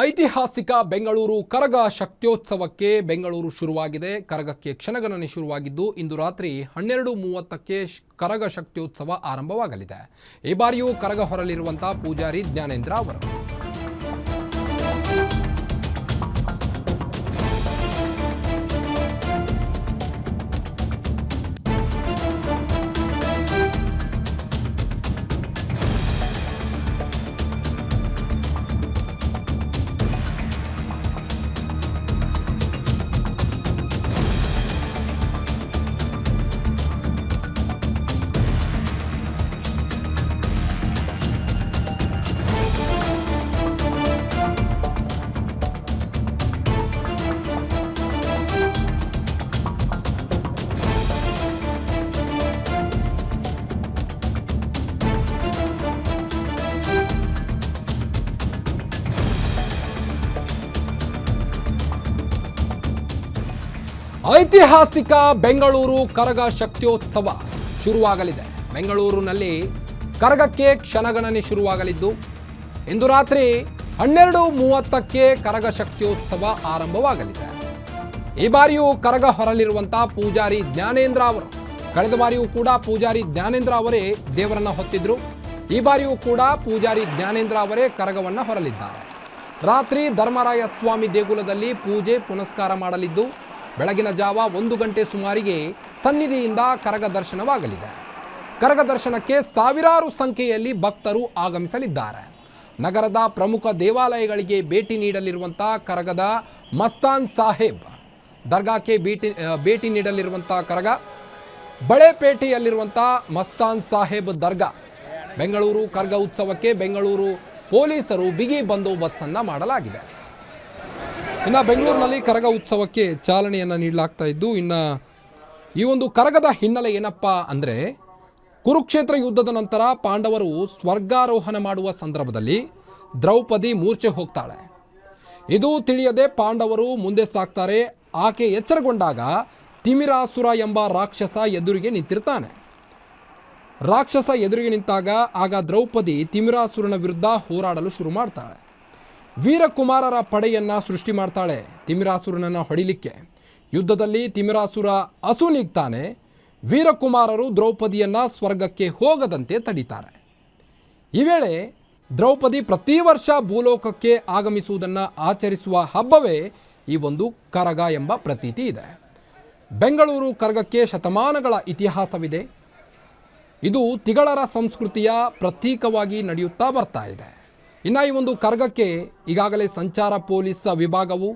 ಐತಿಹಾಸಿಕ ಬೆಂಗಳೂರು ಕರಗ ಶಕ್ತ್ಯೋತ್ಸವಕ್ಕೆ ಬೆಂಗಳೂರು ಶುರುವಾಗಿದೆ. ಕರಗಕ್ಕೆ ಕ್ಷಣಗಣನೆ ಶುರುವಾಗಿದ್ದು, ಇಂದು ರಾತ್ರಿ ಹನ್ನೆರಡು ಮೂವತ್ತಕ್ಕೆ ಕರಗ ಶಕ್ತ್ಯೋತ್ಸವ ಆರಂಭವಾಗಲಿದೆ. ಈ ಬಾರಿಯೂ ಕರಗ ಹೊರಲಿರುವಂತಹ ಪೂಜಾರಿ ಜ್ಞಾನೇಂದ್ರ ಅವರು. ಐತಿಹಾಸಿಕ ಬೆಂಗಳೂರು ಕರಗ ಶಕ್ತ್ಯೋತ್ಸವ ಶುರುವಾಗಲಿದೆ. ಬೆಂಗಳೂರಿನಲ್ಲಿ ಕರಗಕ್ಕೆ ಕ್ಷಣಗಣನೆ ಶುರುವಾಗಲಿದ್ದು, ಇಂದು ರಾತ್ರಿ ಹನ್ನೆರಡು ಮೂವತ್ತಕ್ಕೆ ಕರಗ ಶಕ್ತ್ಯೋತ್ಸವ ಆರಂಭವಾಗಲಿದೆ. ಈ ಬಾರಿಯೂ ಕರಗ ಹೊರಲಿರುವಂತಹ ಪೂಜಾರಿ ಜ್ಞಾನೇಂದ್ರ ಅವರು, ಕಳೆದ ಬಾರಿಯೂ ಕೂಡ ಪೂಜಾರಿ ಜ್ಞಾನೇಂದ್ರ ಅವರೇ ದೇವರನ್ನ ಹೊತ್ತಿದ್ರು. ಈ ಬಾರಿಯೂ ಕೂಡ ಪೂಜಾರಿ ಜ್ಞಾನೇಂದ್ರ ಅವರೇ ಕರಗವನ್ನ ಹೊರಲಿದ್ದಾರೆ. ರಾತ್ರಿ ಧರ್ಮರಾಯ ಸ್ವಾಮಿ ದೇಗುಲದಲ್ಲಿ ಪೂಜೆ ಪುನಸ್ಕಾರ ಮಾಡಲಿದ್ದು ಬೆಳಗಿನ ಜಾವ ಒಂದು ಗಂಟೆ ಸುಮಾರಿಗೆ ಸನ್ನಿಧಿಯಿಂದ ಕರಗ ದರ್ಶನವಾಗಲಿದೆ. ಕರಗ ದರ್ಶನಕ್ಕೆ ಸಾವಿರಾರು ಸಂಖ್ಯೆಯಲ್ಲಿ ಭಕ್ತರು ಆಗಮಿಸಲಿದ್ದಾರೆ. ನಗರದ ಪ್ರಮುಖ ದೇವಾಲಯಗಳಿಗೆ ಭೇಟಿ ನೀಡಲಿರುವಂಥ ಕರಗದ ಮಸ್ತಾನ್ ಸಾಹೇಬ್, ದರ್ಗಾಕ್ಕೆ ಭೇಟಿ ಭೇಟಿ ನೀಡಲಿರುವಂಥ ಕರಗ ಬಳೆಪೇಟೆಯಲ್ಲಿರುವಂಥ ಮಸ್ತಾನ್ ಸಾಹೇಬ್ ದರ್ಗಾ, ಬೆಂಗಳೂರು ಕರ್ಗ ಉತ್ಸವಕ್ಕೆ ಬೆಂಗಳೂರು ಪೊಲೀಸರು ಬಿಗಿ ಬಂದೋಬಸ್ತನ್ನು ಮಾಡಲಾಗಿದೆ. ಇನ್ನು ಬೆಂಗಳೂರಿನಲ್ಲಿ ಕರಗ ಉತ್ಸವಕ್ಕೆ ಚಾಲನೆಯನ್ನು ನೀಡಲಾಗ್ತಾ ಇದ್ದು, ಇನ್ನು ಈ ಒಂದು ಕರಗದ ಹಿನ್ನೆಲೆ ಏನಪ್ಪ ಅಂದರೆ, ಕುರುಕ್ಷೇತ್ರ ಯುದ್ಧದ ನಂತರ ಪಾಂಡವರು ಸ್ವರ್ಗಾರೋಹಣ ಮಾಡುವ ಸಂದರ್ಭದಲ್ಲಿ ದ್ರೌಪದಿ ಮೂರ್ಛೆ ಹೋಗ್ತಾಳೆ. ಇದು ತಿಳಿಯದೆ ಪಾಂಡವರು ಮುಂದೆ ಸಾಕ್ತಾರೆ. ಆಕೆ ಎಚ್ಚರಗೊಂಡಾಗ ತಿಮಿರಾಸುರ ಎಂಬ ರಾಕ್ಷಸ ಎದುರಿಗೆ ನಿಂತಿರ್ತಾನೆ. ರಾಕ್ಷಸ ಎದುರಿಗೆ ನಿಂತಾಗ ಆಗ ದ್ರೌಪದಿ ತಿಮಿರಾಸುರನ ವಿರುದ್ಧ ಹೋರಾಡಲು ಶುರು ಮಾಡ್ತಾಳೆ. ವೀರಕುಮಾರರ ಪಡೆಯನ್ನು ಸೃಷ್ಟಿ ಮಾಡ್ತಾಳೆ. ತಿಮಿರಾಸುರನನ್ನು ಹೊಡಿಲಿಕ್ಕೆ. ಯುದ್ಧದಲ್ಲಿ ತಿಮಿರಾಸುರ ಅಸುನೀಗ್ತಾನೆ ವೀರಕುಮಾರರು ದ್ರೌಪದಿಯನ್ನು ಸ್ವರ್ಗಕ್ಕೆ ಹೋಗದಂತೆ ತಡೀತಾರೆ. ಈ ವೇಳೆ ದ್ರೌಪದಿ ಪ್ರತಿ ವರ್ಷ ಭೂಲೋಕಕ್ಕೆ ಆಗಮಿಸುವುದನ್ನು ಆಚರಿಸುವ ಹಬ್ಬವೇ ಈ ಒಂದು ಕರಗ ಎಂಬ ಪ್ರತೀತಿ ಇದೆ. ಬೆಂಗಳೂರು ಕರಗಕ್ಕೆ ಶತಮಾನಗಳ ಇತಿಹಾಸವಿದೆ. ಇದು ತಿಗಳರ ಸಂಸ್ಕೃತಿಯ ಪ್ರತೀಕವಾಗಿ ನಡೆಯುತ್ತಾ ಬರ್ತಾ ಇದೆ. ಇನ್ನು ಈ ಒಂದು ಕರ್ಗಕ್ಕೆ ಈಗಾಗಲೇ ಸಂಚಾರ ಪೊಲೀಸ್ ವಿಭಾಗವು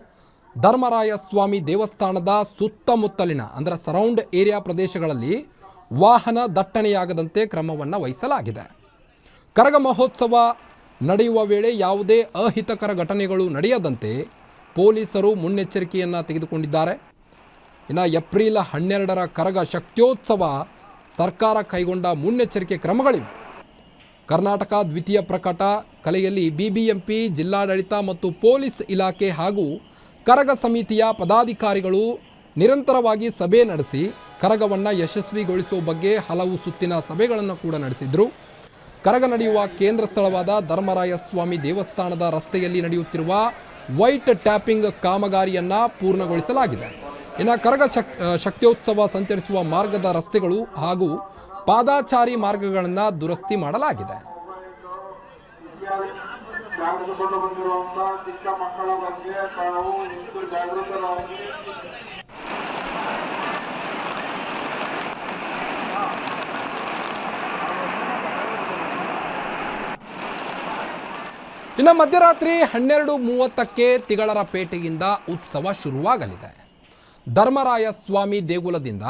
ಧರ್ಮರಾಯ ಸ್ವಾಮಿ ದೇವಸ್ಥಾನದ ಸುತ್ತಮುತ್ತಲಿನ, ಅಂದರೆ ಸರೌಂಡ್ ಏರಿಯಾ ಪ್ರದೇಶಗಳಲ್ಲಿ ವಾಹನ ದಟ್ಟಣೆಯಾಗದಂತೆ ಕ್ರಮವನ್ನು ವಹಿಸಲಾಗಿದೆ. ಕರಗ ಮಹೋತ್ಸವ ನಡೆಯುವ ವೇಳೆ ಯಾವುದೇ ಅಹಿತಕರ ಘಟನೆಗಳು ನಡೆಯದಂತೆ ಪೊಲೀಸರು ಮುನ್ನೆಚ್ಚರಿಕೆಯನ್ನು ತೆಗೆದುಕೊಂಡಿದ್ದಾರೆ. ಇನ್ನು ಏಪ್ರಿಲ್ ಹನ್ನೆರಡರ ಕರಗ ಶಕ್ತ್ಯೋತ್ಸವ ಸರ್ಕಾರ ಕೈಗೊಂಡ ಮುನ್ನೆಚ್ಚರಿಕೆ ಕ್ರಮಗಳಿವೆ. ಕರ್ನಾಟಕ ದ್ವಿತೀಯ ಪ್ರಕಟ ಕಲೆಯಲ್ಲಿ ಬಿಬಿಎಂಪಿ, ಜಿಲ್ಲಾಡಳಿತ ಮತ್ತು ಪೊಲೀಸ್ ಇಲಾಖೆ ಹಾಗೂ ಕರಗ ಸಮಿತಿಯ ಪದಾಧಿಕಾರಿಗಳು ನಿರಂತರವಾಗಿ ಸಭೆ ನಡೆಸಿ, ಕರಗವನ್ನು ಯಶಸ್ವಿಗೊಳಿಸುವ ಬಗ್ಗೆ ಹಲವು ಸುತ್ತಿನ ಸಭೆಗಳನ್ನು ಕೂಡ ನಡೆಸಿದರು. ಕರಗ ನಡೆಯುವ ಕೇಂದ್ರ ಸ್ಥಳವಾದ ಧರ್ಮರಾಯ ಸ್ವಾಮಿ ದೇವಸ್ಥಾನದ ರಸ್ತೆಯಲ್ಲಿ ನಡೆಯುತ್ತಿರುವ ವೈಟ್ ಟ್ಯಾಪಿಂಗ್ ಕಾಮಗಾರಿಯನ್ನು ಪೂರ್ಣಗೊಳಿಸಲಾಗಿದೆ. ಇನ್ನು ಕರಗ ಶಕ್ ಶಕ್ತ್ಯೋತ್ಸವ ಸಂಚರಿಸುವ ಮಾರ್ಗದ ರಸ್ತೆಗಳು ಹಾಗೂ ಪಾದಾಚಾರಿ ಮಾರ್ಗಗಳನ್ನು ದುರಸ್ತಿ ಮಾಡಲಾಗಿದೆ. ಇನ್ನು ಮಧ್ಯರಾತ್ರಿ ಹನ್ನೆರಡು ಮೂವತ್ತಕ್ಕೆ ತಿಗಳರ ಪೇಟೆಯಿಂದ ಉತ್ಸವ ಶುರುವಾಗಲಿದೆ. ಧರ್ಮರಾಯ ಸ್ವಾಮಿ ದೇಗುಲದಿಂದ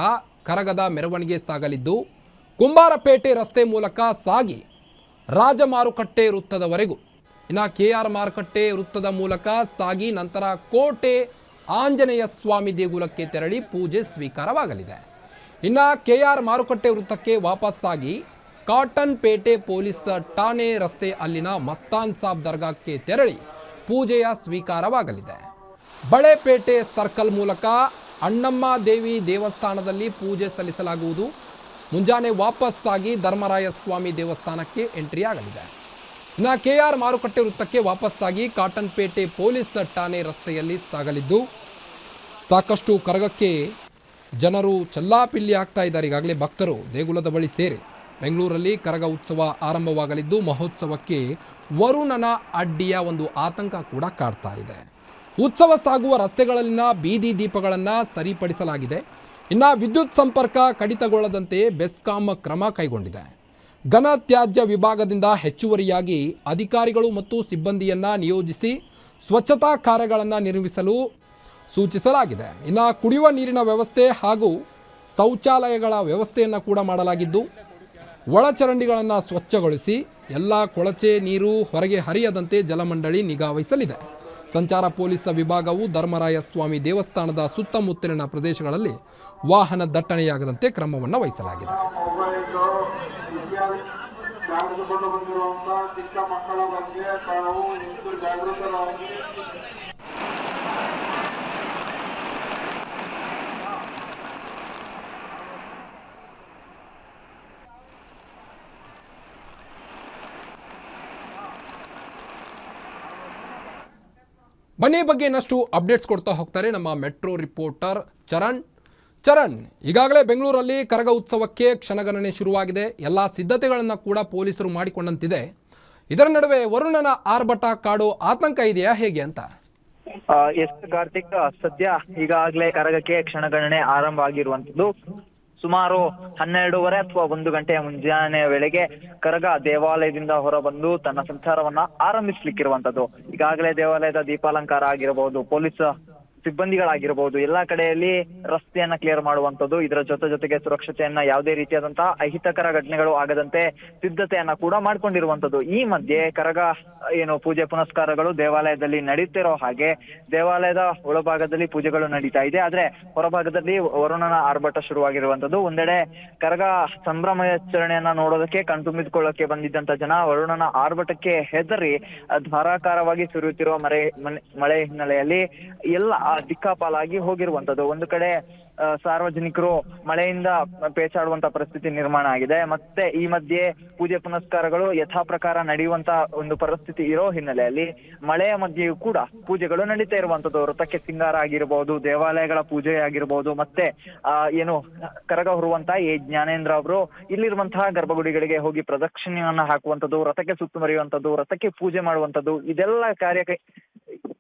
ಕರಗದ ಮೆರವಣಿಗೆ ಸಾಗಲಿದ್ದು ಕುಂಬಾರಪೇಟೆ ರಸ್ತೆ ಮೂಲಕ ಸಾಗಿ ರಾಜ ಮಾರುಕಟ್ಟೆ ವೃತ್ತದವರೆಗೂ. ಇನ್ನು ಕೆ ಆರ್ ಮಾರುಕಟ್ಟೆ ವೃತ್ತದ ಮೂಲಕ ಸಾಗಿ ನಂತರ ಕೋಟೆ ಆಂಜನೇಯ ಸ್ವಾಮಿ ದೇಗುಲಕ್ಕೆ ತೆರಳಿ ಪೂಜೆ ಸ್ವೀಕಾರವಾಗಲಿದೆ. ಇನ್ನು ಕೆ ಆರ್ ಮಾರುಕಟ್ಟೆ ವೃತ್ತಕ್ಕೆ ವಾಪಸ್ಸಾಗಿ ಕಾಟನ್ ಪೇಟೆ ಪೊಲೀಸ್ ಠಾಣೆ ರಸ್ತೆ ಅಲ್ಲಿನ ಮಸ್ತಾನ್ ಸಾಬ್ ದರ್ಗಾಕ್ಕೆ ತೆರಳಿ ಪೂಜೆಯ ಸ್ವೀಕಾರವಾಗಲಿದೆ. ಬಳೆಪೇಟೆ ಸರ್ಕಲ್ ಮೂಲಕ ಅಣ್ಣಮ್ಮ ದೇವಿ ದೇವಸ್ಥಾನದಲ್ಲಿ ಪೂಜೆ ಸಲ್ಲಿಸಲಾಗುವುದು. ಮುಂಜಾನೆ ವಾಪಸ್ಸಾಗಿ ಧರ್ಮರಾಯ ಸ್ವಾಮಿ ದೇವಸ್ಥಾನಕ್ಕೆ ಎಂಟ್ರಿ ಆಗಲಿದೆ ಇನ್ನು ಕೆ ಆರ್ ಮಾರುಕಟ್ಟೆ ವೃತ್ತಕ್ಕೆ ವಾಪಸ್ಸಾಗಿ ಕಾಟನ್ಪೇಟೆ ಪೊಲೀಸ್ ಠಾಣೆ ರಸ್ತೆಯಲ್ಲಿ ಸಾಗಲಿದ್ದು, ಸಾಕಷ್ಟು ಕರಗಕ್ಕೆ ಜನರು ಚಲ್ಲಾಪಿಲ್ಲಿ ಆಗ್ತಾ ಇದ್ದಾರೆ. ಈಗಾಗಲೇ ಭಕ್ತರು ದೇಗುಲದ ಬಳಿ ಸೇರಿ ಬೆಂಗಳೂರಲ್ಲಿ ಕರಗ ಉತ್ಸವ ಆರಂಭವಾಗಲಿದ್ದು, ಮಹೋತ್ಸವಕ್ಕೆ ವರುಣನ ಅಡ್ಡಿಯ ಒಂದು ಆತಂಕ ಕೂಡ ಕಾಡ್ತಾ ಇದೆ. ಉತ್ಸವ ಸಾಗುವ ರಸ್ತೆಗಳಲ್ಲಿನ ಬೀದಿ ದೀಪಗಳನ್ನು ಸರಿಪಡಿಸಲಾಗಿದೆ. ಇನ್ನು ವಿದ್ಯುತ್ ಸಂಪರ್ಕ ಕಡಿತಗೊಳ್ಳದಂತೆ ಬೆಸ್ಕಾಂ ಕ್ರಮ ಕೈಗೊಂಡಿದೆ. ಘನ ತ್ಯಾಜ್ಯ ವಿಭಾಗದಿಂದ ಹೆಚ್ಚುವರಿಯಾಗಿ ಅಧಿಕಾರಿಗಳು ಮತ್ತು ಸಿಬ್ಬಂದಿಯನ್ನು ನಿಯೋಜಿಸಿ ಸ್ವಚ್ಛತಾ ಕಾರ್ಯಗಳನ್ನು ನಿರ್ಮಿಸಲು ಸೂಚಿಸಲಾಗಿದೆ. ಇನ್ನು ಕುಡಿಯುವ ನೀರಿನ ವ್ಯವಸ್ಥೆ ಹಾಗೂ ಶೌಚಾಲಯಗಳ ವ್ಯವಸ್ಥೆಯನ್ನು ಕೂಡ ಮಾಡಲಾಗಿದ್ದು, ಒಳಚರಂಡಿಗಳನ್ನು ಸ್ವಚ್ಛಗೊಳಿಸಿ ಎಲ್ಲ ಕೊಳಚೆ ನೀರು ಹೊರಗೆ ಹರಿಯದಂತೆ ಜಲಮಂಡಳಿ ನಿಗಾ ವಹಿಸಲಿದೆ. ಸಂಚಾರ ಪೊಲೀಸ್ ವಿಭಾಗವು ಧರ್ಮರಾಯ ಸ್ವಾಮಿ ದೇವಸ್ಥಾನದ ಸುತ್ತಮುತ್ತಲಿನ ಪ್ರದೇಶಗಳಲ್ಲಿ ವಾಹನ ದಟ್ಟಣೆಯಾಗದಂತೆ ಕ್ರಮವನ್ನು ವಹಿಸಲಾಗಿದೆ. ಬನ್ನಿ ಬಗ್ಗೆ ಇನ್ನಷ್ಟು ಅಪ್ಡೇಟ್ಸ್ ಕೊಡ್ತಾ ಹೋಗ್ತಾರೆ ನಮ್ಮ ಮೆಟ್ರೋ ರಿಪೋರ್ಟರ್ ಚರಣ್. ಚರಣ್, ಈಗಾಗಲೇ ಬೆಂಗಳೂರಲ್ಲಿ ಕರಗ ಉತ್ಸವಕ್ಕೆ ಕ್ಷಣಗಣನೆ ಶುರುವಾಗಿದೆ. ಎಲ್ಲ ಸಿದ್ಧತೆಗಳನ್ನು ಕೂಡ ಪೊಲೀಸರು ಮಾಡಿಕೊಂಡಂತಿದೆ. ಇದರ ನಡುವೆ ವರುಣನ ಆರ್ಭಟ ಕಾಡೋ ಆತಂಕ ಇದೆಯಾ? ಹೇಗೆ ಅಂತ? ಎಸ್, ಕಾರ್ತಿಕ್, ಸದ್ಯ ಈಗಾಗಲೇ ಕರಗಕ್ಕೆ ಕ್ಷಣಗಣನೆ ಆರಂಭ ಆಗಿರುವಂತದ್ದು ಸುಮಾರು ಹನ್ನೆರಡೂವರೆ ಅಥವಾ ಒಂದು ಗಂಟೆಯ ಮುಂಜಾನೆ ವೇಳೆಗೆ ಕರಗ ದೇವಾಲಯದಿಂದ ಹೊರಬಂದು ತನ್ನ ಸಂಚಾರವನ್ನ ಆರಂಭಿಸ್ಲಿಕ್ಕಿರುವಂತದ್ದು. ಈಗಾಗಲೇ ದೇವಾಲಯದ ದೀಪಾಲಂಕಾರ ಆಗಿರಬಹುದು ಪೊಲೀಸ್ ಸಿಬ್ಬಂದಿಗಳಾಗಿರಬಹುದು ಎಲ್ಲಾ ಕಡೆಯಲ್ಲಿ ರಸ್ತೆಯನ್ನ ಕ್ಲಿಯರ್ ಮಾಡುವಂತದ್ದು ಇದರ ಜೊತೆ ಜೊತೆಗೆ ಸುರಕ್ಷತೆಯನ್ನ ಯಾವುದೇ ರೀತಿಯಾದಂತಹ ಅಹಿತಕರ ಘಟನೆಗಳು ಆಗದಂತೆ ಸಿದ್ಧತೆಯನ್ನ ಕೂಡ ಮಾಡ್ಕೊಂಡಿರುವಂತದ್ದು ಈ ಮಧ್ಯೆ ಕರಗ, ಏನು ಪೂಜೆ ಪುನಸ್ಕಾರಗಳು ದೇವಾಲಯದಲ್ಲಿ ನಡೆಯುತ್ತಿರೋ ಹಾಗೆ ದೇವಾಲಯದ ಒಳಭಾಗದಲ್ಲಿ ಪೂಜೆಗಳು ನಡೀತಾ ಇದೆ. ಆದ್ರೆ ಹೊರಭಾಗದಲ್ಲಿ ವರುಣನ ಆರ್ಭಟ ಶುರುವಾಗಿರುವಂತದ್ದು ಒಂದೆಡೆ ಕರಗ ಸಂಭ್ರಮಾಚರಣೆಯನ್ನ ನೋಡೋದಕ್ಕೆ ಕಣ್ತುಂಬಿದ್ಕೊಳ್ಳೋಕೆ ಬಂದಿದ್ದಂತ ಜನ ವರುಣನ ಆರ್ಭಟಕ್ಕೆ ಹೆದರಿ, ಧಾರಾಕಾರವಾಗಿ ಸುರಿಯುತ್ತಿರುವ ಮಳೆ ಮಳೆ ಹಿನ್ನೆಲೆಯಲ್ಲಿ ಎಲ್ಲ ದಿಕ್ಕಾಪಾಲಾಗಿ ಹೋಗಿರುವಂತದ್ದು. ಒಂದು ಕಡೆ ಸಾರ್ವಜನಿಕರು ಮಳೆಯಿಂದ ಪೇಚಾಡುವಂತ ಪರಿಸ್ಥಿತಿ ನಿರ್ಮಾಣ ಆಗಿದೆ. ಮತ್ತೆ ಈ ಮಧ್ಯೆ ಪೂಜೆ ಪುನಸ್ಕಾರಗಳು ಯಥಾ ಪ್ರಕಾರ ನಡೆಯುವಂತ ಒಂದು ಪರಿಸ್ಥಿತಿ ಇರೋ ಹಿನ್ನೆಲೆಯಲ್ಲಿ ಮಳೆಯ ಮಧ್ಯೆಯೂ ಕೂಡ ಪೂಜೆಗಳು ನಡೀತಾ ಇರುವಂತದ್ದು. ವ್ರತಕ್ಕೆ ಸಿಂಗಾರ ಆಗಿರಬಹುದು ದೇವಾಲಯಗಳ ಪೂಜೆ ಆಗಿರಬಹುದು ಮತ್ತೆ, ಆ, ಏನು ಕರಗ ಹೊರುವಂತ ಎ. ಜ್ಞಾನೇಂದ್ರ ಅವರು ಇಲ್ಲಿರುವಂತಹ ಗರ್ಭಗುಡಿಗಳಿಗೆ ಹೋಗಿ ಪ್ರದಕ್ಷಿಣೆಯನ್ನ ಹಾಕುವಂತದ್ದು, ವ್ರತಕ್ಕೆ ಸುತ್ತುವರಿಯುವಂತದ್ದು ವ್ರತಕ್ಕೆ ಪೂಜೆ ಮಾಡುವಂತದ್ದು, ಇದೆಲ್ಲ ಕಾರ್ಯ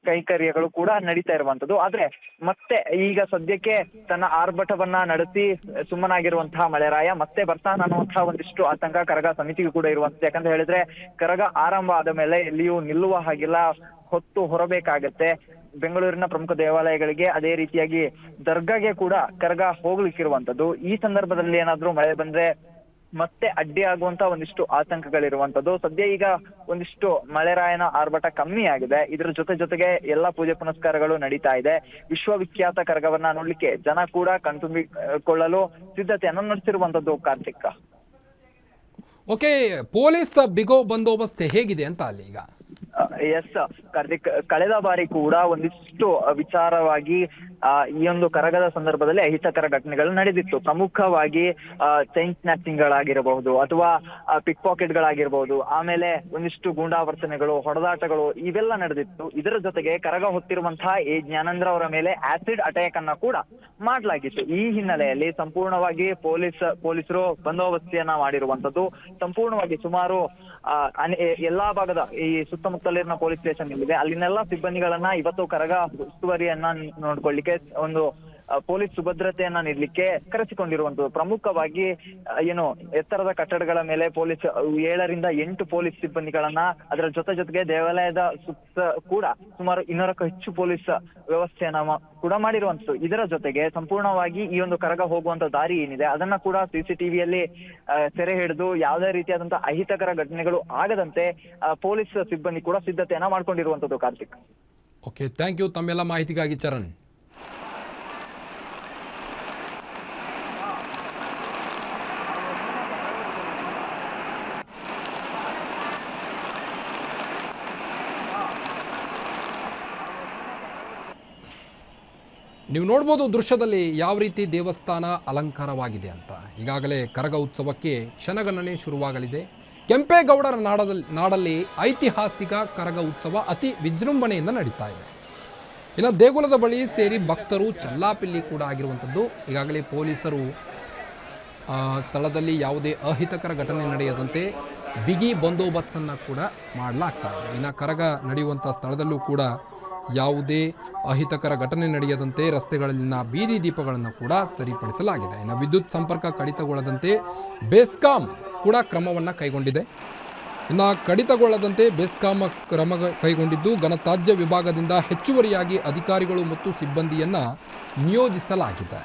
ಕೈಕರ್ಯಗಳು ಕೂಡ ನಡೀತಾ ಇರುವಂತದ್ದು ಆದ್ರೆ ಮತ್ತೆ ಈಗ ಸದ್ಯಕ್ಕೆ ತನ್ನ ಆರ್ಭಟವನ್ನ ನಡೆಸಿ ಸುಮ್ಮನಾಗಿರುವಂತಹ ಮಳೆರಾಯ ಮತ್ತೆ ಬರ್ತಾನ ಅನ್ನುವಂತಹ ಒಂದಿಷ್ಟು ಆತಂಕ ಕರಗ ಸಮಿತಿಗೂ ಕೂಡ ಇರುವಂತದ್ದು ಯಾಕಂತ ಹೇಳಿದ್ರೆ ಕರಗ ಆರಂಭ ಆದ ಮೇಲೆ ಎಲ್ಲಿಯೂ ನಿಲ್ಲುವ ಹಾಗಿಲ್ಲ. ಹೊತ್ತು ಹೊರಬೇಕಾಗತ್ತೆ. ಬೆಂಗಳೂರಿನ ಪ್ರಮುಖ ದೇವಾಲಯಗಳಿಗೆ ಅದೇ ರೀತಿಯಾಗಿ ದರ್ಗಾಗೆ ಕೂಡ ಕರಗ ಹೋಗ್ಲಿಕ್ಕಿರುವಂತದ್ದು ಈ ಸಂದರ್ಭದಲ್ಲಿ ಏನಾದ್ರೂ ಮಳೆ ಬಂದ್ರೆ ಮತ್ತೆ ಅಡ್ಡಿ ಆಗುವಂತ ಒಂದಿಷ್ಟು ಆತಂಕಗಳಿರುವಂತದ್ದು. ಸದ್ಯ ಈಗ ಒಂದಿಷ್ಟು ಮಳೆರಾಯನ ಆರ್ಭಟ ಕಮ್ಮಿ ಆಗಿದೆ. ಇದ್ರ ಜೊತೆ ಜೊತೆಗೆ ಎಲ್ಲಾ ಪೂಜೆ ಪುನಸ್ಕಾರಗಳು ನಡೀತಾ ಇದೆ. ವಿಶ್ವವಿಖ್ಯಾತ ಕರಗವನ್ನ ನೋಡ್ಲಿಕ್ಕೆ ಜನ ಕೂಡ ಕಣ್ತುಂಬಿಕೊಳ್ಳಲು ಸಿದ್ಧತೆಯನ್ನು ನಡೆಸಿರುವಂತದ್ದು ಕಾರ್ತಿಕ್. ಓಕೆ ಪೊಲೀಸ್ ಬಿಗೋ ಬಂದೋಬಸ್ತ್ ಹೇಗಿದೆ ಅಂತ ಅಲ್ಲಿ ಈಗ? ಎಸ್ ಕಳೆದ ಬಾರಿ ಕೂಡ ಒಂದಿಷ್ಟು ವಿಚಾರವಾಗಿ ಈ ಒಂದು ಕರಗದ ಸಂದರ್ಭದಲ್ಲಿ ಅಹಿತಕರ ಘಟನೆಗಳು ನಡೆದಿತ್ತು. ಪ್ರಮುಖವಾಗಿ ಚೈನ್ ಸ್ನ್ಯಾಚಿಂಗ್ ಗಳಾಗಿರಬಹುದು ಅಥವಾ ಪಿಕ್ ಪಾಕೆಟ್ ಗಳಾಗಿರಬಹುದು ಆಮೇಲೆ ಒಂದಿಷ್ಟು ಗೂಂಡಾವರ್ತನೆಗಳು, ಹೊಡೆದಾಟಗಳು ಇವೆಲ್ಲ ನಡೆದಿತ್ತು. ಇದರ ಜೊತೆಗೆ ಕರಗ ಹೊತ್ತಿರುವಂತಹ ಎ. ಜ್ಞಾನೇಂದ್ರ ಅವರ ಮೇಲೆ ಆಸಿಡ್ ಅಟ್ಯಾಕ್ ಅನ್ನ ಕೂಡ ಮಾಡಲಾಗಿತ್ತು. ಈ ಹಿನ್ನೆಲೆಯಲ್ಲಿ ಸಂಪೂರ್ಣವಾಗಿ ಪೊಲೀಸ್, ಪೊಲೀಸರು ಬಂದೋಬಸ್ತಿಯನ್ನ ಮಾಡಿರುವಂತದ್ದು ಸಂಪೂರ್ಣವಾಗಿ ಸುಮಾರು ಎಲ್ಲಾ ಭಾಗದ, ಈ ಸುತ್ತಮುತ್ತಲಿನ ಪೊಲೀಸ್ ಸ್ಟೇಷನ್ ಇದೆ ಅಲ್ಲಿನೆಲ್ಲ ಸಿಬ್ಬಂದಿಗಳನ್ನ ಇವತ್ತು ಕರಗ ಉಸ್ತುವಾರಿಯನ್ನ ನೋಡ್ಕೊಳ್ಳಿಕ್ಕೆ ಒಂದು ಪೊಲೀಸ್ ಸುಭದ್ರತೆಯನ್ನ ನೀಡಲಿಕ್ಕೆ ಕರೆಸಿಕೊಂಡಿರುವಂತದ್ದು. ಪ್ರಮುಖವಾಗಿ ಏನು, ಎತ್ತರದ ಕಟ್ಟಡಗಳ ಮೇಲೆ ಪೊಲೀಸ್ ಏಳರಿಂದ ಎಂಟು ಪೊಲೀಸ್ ಸಿಬ್ಬಂದಿಗಳನ್ನ ಅದರ ಜೊತೆ ಜೊತೆಗೆ ದೇವಾಲಯದ ಸುತ್ತ ಕೂಡ ಸುಮಾರು ಇನ್ನೂರಕ್ಕೂ ಹೆಚ್ಚು ಪೊಲೀಸ್ ವ್ಯವಸ್ಥೆಯನ್ನ ಕೂಡ ಮಾಡಿರುವಂತದ್ದು. ಇದರ ಜೊತೆಗೆ ಸಂಪೂರ್ಣವಾಗಿ ಈ ಒಂದು ಕರಗ ಹೋಗುವಂತ ದಾರಿ ಏನಿದೆ, ಅದನ್ನ ಕೂಡ ಸಿಸಿಟಿವಿಯಲ್ಲಿ ಸೆರೆ ಹಿಡಿದು ಯಾವುದೇ ರೀತಿಯಾದಂತಹ ಅಹಿತಕರ ಘಟನೆಗಳು ಆಗದಂತೆ ಪೊಲೀಸ್ ಸಿಬ್ಬಂದಿ ಕೂಡ ಸಿದ್ಧತೆಯನ್ನ ಮಾಡ್ಕೊಂಡಿರುವಂತದ್ದು ಕಾರ್ತಿಕ್. ಓಕೆ ಥ್ಯಾಂಕ್ ಯು ತಮ್ಮೆಲ್ಲ ಮಾಹಿತಿಗಾಗಿ ಚರಣ್. ನೀವು ನೋಡ್ಬೋದು ದೃಶ್ಯದಲ್ಲಿ ಯಾವ ರೀತಿ ದೇವಸ್ಥಾನ ಅಲಂಕಾರವಾಗಿದೆ ಅಂತ. ಈಗಾಗಲೇ ಕರಗ ಉತ್ಸವಕ್ಕೆ ಕ್ಷಣಗಣನೆ ಶುರುವಾಗಲಿದೆ. ಕೆಂಪೇಗೌಡರ ನಾಡದಲ್ಲಿ ನಾಡಲ್ಲಿ ಐತಿಹಾಸಿಕ ಕರಗ ಉತ್ಸವ ಅತಿ ವಿಜೃಂಭಣೆಯಿಂದ ನಡೀತಾ ಇದೆ. ಇನ್ನು ದೇಗುಲದ ಬಳಿ ಸೇರಿ ಭಕ್ತರು ಚಲ್ಲಾಪಿಲ್ಲಿ ಕೂಡ ಆಗಿರುವಂಥದ್ದು. ಈಗಾಗಲೇ ಪೊಲೀಸರು ಸ್ಥಳದಲ್ಲಿ ಯಾವುದೇ ಅಹಿತಕರ ಘಟನೆ ನಡೆಯದಂತೆ ಬಿಗಿ ಬಂದೋಬಸ್ತನ್ನು ಕೂಡ ಮಾಡಲಾಗ್ತಾ ಇದೆ. ಇನ್ನು ಕರಗ ನಡೆಯುವಂಥ ಸ್ಥಳದಲ್ಲೂ ಕೂಡ ಯಾವುದೇ ಅಹಿತಕರ ಘಟನೆ ನಡೆಯದಂತೆ ರಸ್ತೆಗಳಲ್ಲಿನ ಬೀದಿ ದೀಪಗಳನ್ನು ಕೂಡ ಸರಿಪಡಿಸಲಾಗಿದೆ. ಇನ್ನು ವಿದ್ಯುತ್ ಸಂಪರ್ಕ ಕಡಿತಗೊಳ್ಳದಂತೆ ಬೇಸ್ಕಾಂ ಕೂಡ ಕ್ರಮವನ್ನು ಕೈಗೊಂಡಿದೆ. ಇನ್ನು ಕಡಿತಗೊಳ್ಳದಂತೆ ಬೆಸ್ಕಾಂ ಕ್ರಮ ಕೈಗೊಂಡಿದ್ದು ಘನತ್ಯಾಜ್ಯ ವಿಭಾಗದಿಂದ ಹೆಚ್ಚುವರಿಯಾಗಿ ಅಧಿಕಾರಿಗಳು ಮತ್ತು ಸಿಬ್ಬಂದಿಯನ್ನು ನಿಯೋಜಿಸಲಾಗಿದೆ.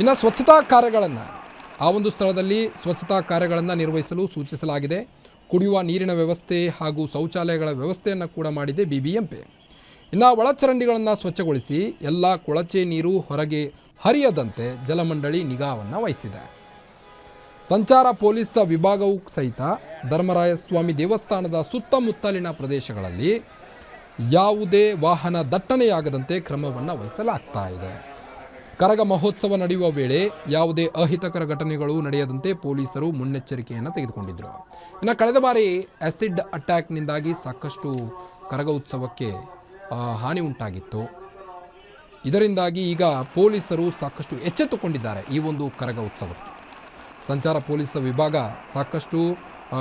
ಇನ್ನು ಸ್ವಚ್ಛತಾ ಕಾರ್ಯಗಳನ್ನು, ಆ ಒಂದು ಸ್ಥಳದಲ್ಲಿ ಸ್ವಚ್ಛತಾ ಕಾರ್ಯಗಳನ್ನು ನಿರ್ವಹಿಸಲು ಸೂಚಿಸಲಾಗಿದೆ. ಕುಡಿಯುವ ನೀರಿನ ವ್ಯವಸ್ಥೆ ಹಾಗೂ ಶೌಚಾಲಯಗಳ ವ್ಯವಸ್ಥೆಯನ್ನು ಕೂಡ ಮಾಡಿದೆ ಬಿಬಿಎಂಪಿ ಇನ್ನು ಒಳಚರಂಡಿಗಳನ್ನು ಸ್ವಚ್ಛಗೊಳಿಸಿ ಎಲ್ಲ ಕೊಳಚೆ ನೀರು ಹೊರಗೆ ಹರಿಯದಂತೆ ಜಲಮಂಡಳಿ ನಿಗಾವನ್ನು ವಹಿಸಿದೆ. ಸಂಚಾರ ಪೊಲೀಸ್ ವಿಭಾಗವು ಸಹಿತ ಧರ್ಮರಾಯಸ್ವಾಮಿ ದೇವಸ್ಥಾನದ ಸುತ್ತಮುತ್ತಲಿನ ಪ್ರದೇಶಗಳಲ್ಲಿ ಯಾವುದೇ ವಾಹನ ದಟ್ಟಣೆಯಾಗದಂತೆ ಕ್ರಮವನ್ನು ವಹಿಸಲಾಗ್ತಾ ಇದೆ. ಕರಗ ಮಹೋತ್ಸವ ನಡೆಯುವ ವೇಳೆ ಯಾವುದೇ ಅಹಿತಕರ ಘಟನೆಗಳು ನಡೆಯದಂತೆ ಪೊಲೀಸರು ಮುನ್ನೆಚ್ಚರಿಕೆಯನ್ನು ತೆಗೆದುಕೊಂಡಿದ್ದರು ಇನ್ನು ಕಳೆದ ಬಾರಿ ಆ್ಯಸಿಡ್ ಅಟ್ಯಾಕ್ನಿಂದಾಗಿ ಸಾಕಷ್ಟು ಕರಗ ಉತ್ಸವಕ್ಕೆ ಹಾನಿ ಉಂಟಾಗಿತ್ತು. ಇದರಿಂದಾಗಿ ಈಗ ಪೊಲೀಸರು ಸಾಕಷ್ಟು ಎಚ್ಚೆತ್ತುಕೊಂಡಿದ್ದಾರೆ ಈ ಒಂದು ಕರಗ ಉತ್ಸವಕ್ಕೆ. ಸಂಚಾರ ಪೊಲೀಸ್ ವಿಭಾಗ ಸಾಕಷ್ಟು